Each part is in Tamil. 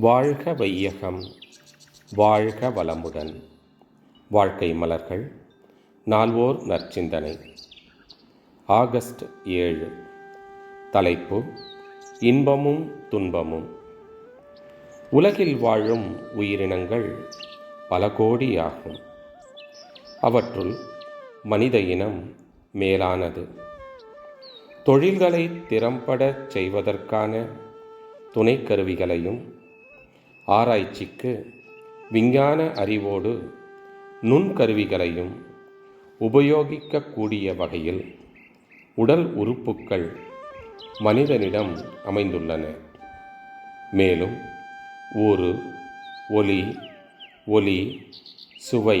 வாழ்க வையகம் வாழ்க வளமுடன். வாழ்க்கை மலர்கள் நால்வோர் நற்சிந்தனை. ஆகஸ்ட் ஏழு. தலைப்பு இன்பமும் துன்பமும். உலகில் வாழும் உயிரினங்கள் பல கோடியாகும். அவற்றுள் மனித இனம் மேலானது. தொழில்களை திறம்படச் செய்வதற்கான துணைக்கருவிகளையும் ஆராய்ச்சிக்கு விஞ்ஞான அறிவோடு நுண்கருவிகளையும் உபயோகிக்கக்கூடிய வகையில் உடல் உறுப்புக்கள் மனிதனிடம் அமைந்துள்ளன. மேலும் ஊறு ஒலி ஒலி சுவை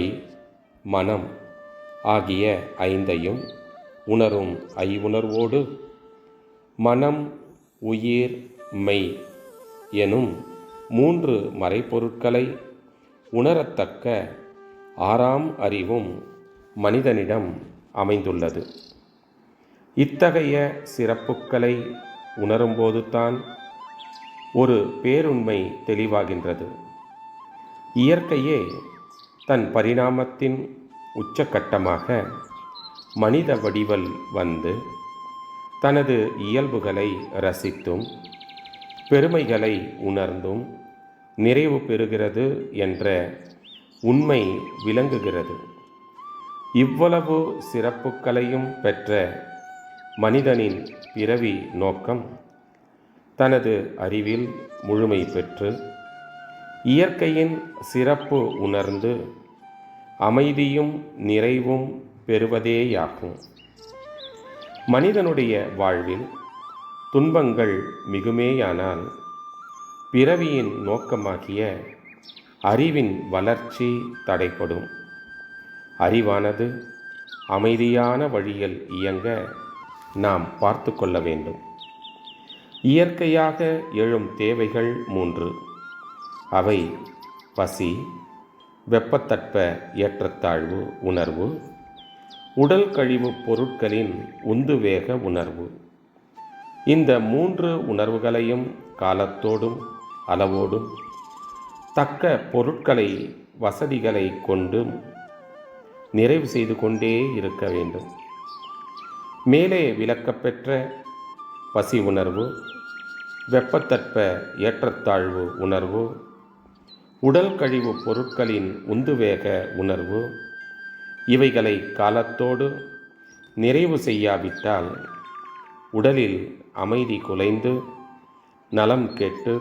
மனம் ஆகிய ஐந்தையும் உணரும் ஐவுணர்வோடு மனம் உயிர் மெய் எனும் மூன்று மறைப்பொருட்களை உணரத்தக்க ஆறாம் அறிவும் மனிதனிடம் அமைந்துள்ளது. இத்தகைய சிறப்புக்களை உணரும்போதுதான் ஒரு பேருண்மை தெளிவாகின்றது. இயற்கையே தன் பரிணாமத்தின் உச்சக்கட்டமாக மனித வடிவல் வந்து தனது இயல்புகளை ரசித்தும் பெருமைகளை உணர்ந்தும் நிறைவு பெறுகிறது என்ற உண்மை விளங்குகிறது. இவ்வளவு சிறப்புகளையும் பெற்ற மனிதனின் பிறவி நோக்கம் தனது அறிவில் முழுமை பெற்று இயற்கையின் சிறப்பு உணர்ந்து அமைதியும் நிறைவும் பெறுவதேயாகும். மனிதனுடைய வாழ்வில் துன்பங்கள் மிகுமேயானால் பிறவியின் நோக்கமாகிய அறிவின் வளர்ச்சி தடைப்படும் அறிவானது அமைதியான வழியில் இயங்க நாம் பார்த்து கொள்ள வேண்டும். இயற்கையாக எழும் தேவைகள் மூன்று. அவை பசி வெப்பத்தட்ப ஏற்றத்தாழ்வு உணர்வு உடல் கழிவு பொருட்களின் உந்துவேக உணர்வு. இந்த மூன்று உணர்வுகளையும் காலத்தோடும் அளவோடும் தக்க பொருட்களை வசதிகளை கொண்டும் நிறைவு செய்து கொண்டே இருக்க வேண்டும். மேலே விளக்கப்பெற்ற பசி உணர்வு வெப்பத்தட்ப ஏற்றத்தாழ்வு உணர்வு உடல் கழிவு பொருட்களின் உந்துவேக உணர்வு இவைகளை காலத்தோடு நிறைவு செய்யாவிட்டால் உடலில் அமைதி குலைந்து நலம் கெட்டு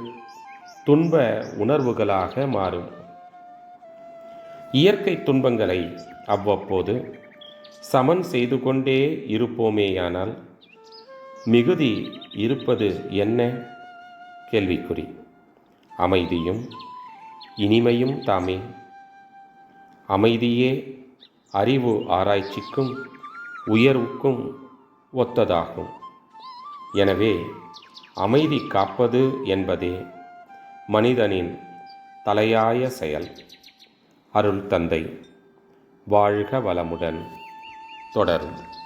துன்ப உணர்வுகளாக மாறும். இயற்கை துன்பங்களை அவ்வப்போது சமன் செய்து கொண்டே இருப்போமேயானால் மிகுதி இருப்பது என்ன? கேள்விக்குறி. அமைதியும் இனிமையும் தாமே. அமைதியே அறிவு ஆராய்ச்சிக்கும் உயர்வுக்கும் ஒத்ததாகும். எனவே அமைதி காப்பது என்பதே மனிதனின் தலையாய செயல். அருள் தந்தை வாழ்க வளமுடன். தொடரும்.